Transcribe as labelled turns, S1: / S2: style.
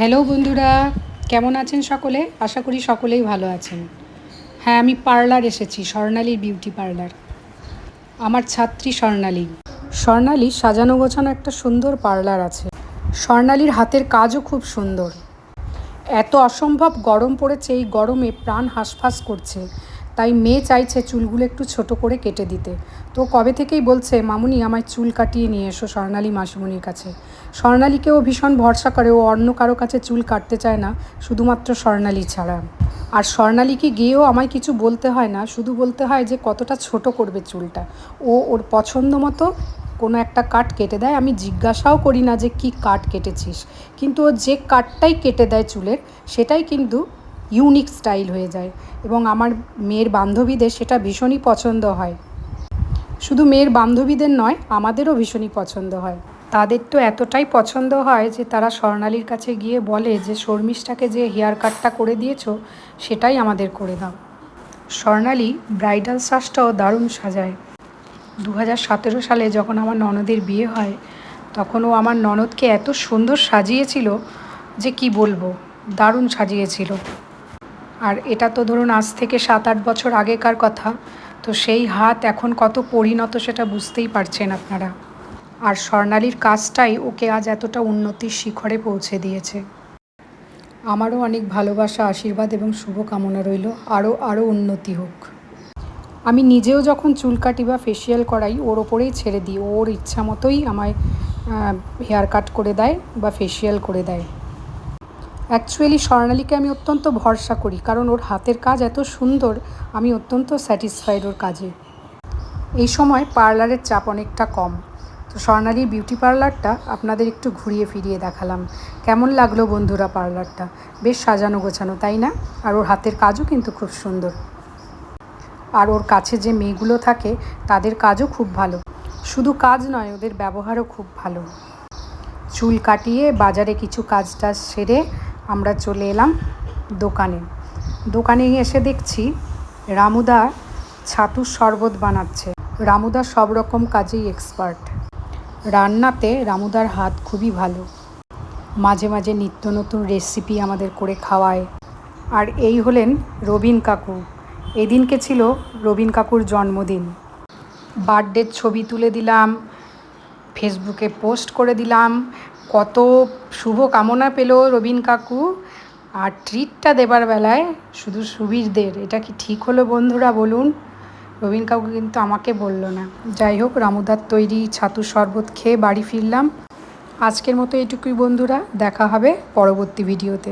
S1: Hello বন্ধুরা, কেমন আছেন সকলে? আশা করি সকলেই ভালো আছেন। হ্যাঁ আমি পার্লার এসেছি স্বর্ণালীর বিউটি পার্লার। আমার ছাত্রী স্বর্ণালী। স্বর্ণালী সাজানো গোছানো একটা সুন্দর পার্লার আছে। স্বর্ণালীর হাতের কাজও খুব সুন্দর। এত অসম্ভব গরম পড়েছে, এই গরমে প্রাণ হাঁসফাঁস করছে। তাই মেয়ে চাইছে চুলগুলো একটু ছোট করে কেটে দিতে। তো কবে থেকেই বলছে, মামুনি, আমায় চুল কাটিয়ে নিয়ে এসো স্বর্ণালী মাসিমণির কাছে। স্বর্ণালীকেও ভীষণ ভরসা করে, ও অন্য কারও কাছে চুল কাটতে চায় না, শুধুমাত্র স্বর্ণালী ছাড়া। আর স্বর্ণালীকে গিয়েও আমায় কিছু বলতে হয় না, শুধু বলতে হয় যে কতটা ছোট করবে চুলটা। ও ওর পছন্দ মতো কোনো একটা কাট কেটে দেয়। আমি জিজ্ঞাসাও করি না যে কি কাট কেটেছিস, কিন্তু ও যে কাটটাই কেটে দেয় চুলের, সেটাই কিন্তু ইউনিক স্টাইল হয়ে যায় এবং আমার মেয়ের বান্ধবীদের সেটা ভীষণই পছন্দ হয়। শুধু মেয়ের বান্ধবীদের নয়, আমাদেরও ভীষণই পছন্দ হয়। তাদের তো এতটাই পছন্দ হয় যে তারা স্বর্ণালীর কাছে গিয়ে বলে যে, শর্মিষ্ঠাকে যে হেয়ার কাটটা করে দিয়েছ, সেটাই আমাদের করে দাও। স্বর্ণালী ব্রাইডাল সাজটাও দারুণ সাজায়। দু সতেরো সালে যখন আমার ননদের বিয়ে হয়, তখন ও আমার ননদকে এত সুন্দর সাজিয়েছিল যে কি বলব, দারুণ সাজিয়েছিল। আর এটা তো ধরুন আজ থেকে সাত আট বছর আগেকার কথা। তো সেই হাত এখন কত পরিণত সেটা বুঝতেই পারছেন আপনারা। আর স্বর্ণালীর কাজটাই ওকে আজ এতটা উন্নতির শিখরে পৌঁছে দিয়েছে। আমারও অনেক ভালোবাসা, আশীর্বাদ এবং শুভকামনা রইল। আরও আরও উন্নতি হোক। আমি নিজেও যখন চুল কাটি বা ফেসিয়াল করাই, ওর ওপরেই ছেড়ে দিই। ওর ইচ্ছা মতোই আমায় হেয়ার কাট করে দেয় বা ফেসিয়াল করে দেয়। অ্যাকচুয়ালি স্বর্ণালীকে আমি অত্যন্ত ভরসা করি, কারণ ওর হাতের কাজ এত সুন্দর, আমি অত্যন্ত স্যাটিসফাইড ওর কাজে। এই সময় পার্লারের চাপ অনেকটা কম। তো স্বর্ণালীর বিউটি পার্লারটা আপনাদের একটু ঘুরিয়ে ফিরিয়ে দেখালাম। কেমন লাগল বন্ধুরা পার্লারটা? বেশ সাজানো গোছানো, তাই না? আর ওর হাতের কাজও কিন্তু খুব সুন্দর। আর ওর কাছে যে মেয়েগুলো থাকে, তাদের কাজও খুব ভালো। শুধু কাজ নয়, ওদের ব্যবহারও খুব ভালো। চুল কাটিয়ে বাজারে কিছু কাজ টাজ সেরে আমরা চলে এলাম দোকানে। দোকানে এসে দেখছি রামুদা ছাতুর শরবত বানাচ্ছে। রামুদা সব রকম কাজেই এক্সপার্ট রান্নাতে রামুদার হাত খুবই ভালো। মাঝে মাঝে নিত্য নতুন রেসিপি আমাদের করে খাওয়ায়। আর এই হলেন রবিন কাকু। এদিনকে ছিল রবিন কাকুর জন্মদিন। বার্থডের ছবি তুলে দিলাম, ফেসবুকে পোস্ট করে দিলাম কত শুভ কামনা পেল রবীন কাকু। আর ট্রিটটা দেবার বেলায় শুধু সুবীরদের, এটা কি ঠিক হলো বন্ধুরা বলুন? রবীন কাকু কিন্তু আমাকে বলল না। যাই হোক, রামুদার তৈরি ছাতু শরবত খেয়ে বাড়ি ফিরলাম। আজকের মতো এটুকুই বন্ধুরা, দেখা হবে পরবর্তী ভিডিওতে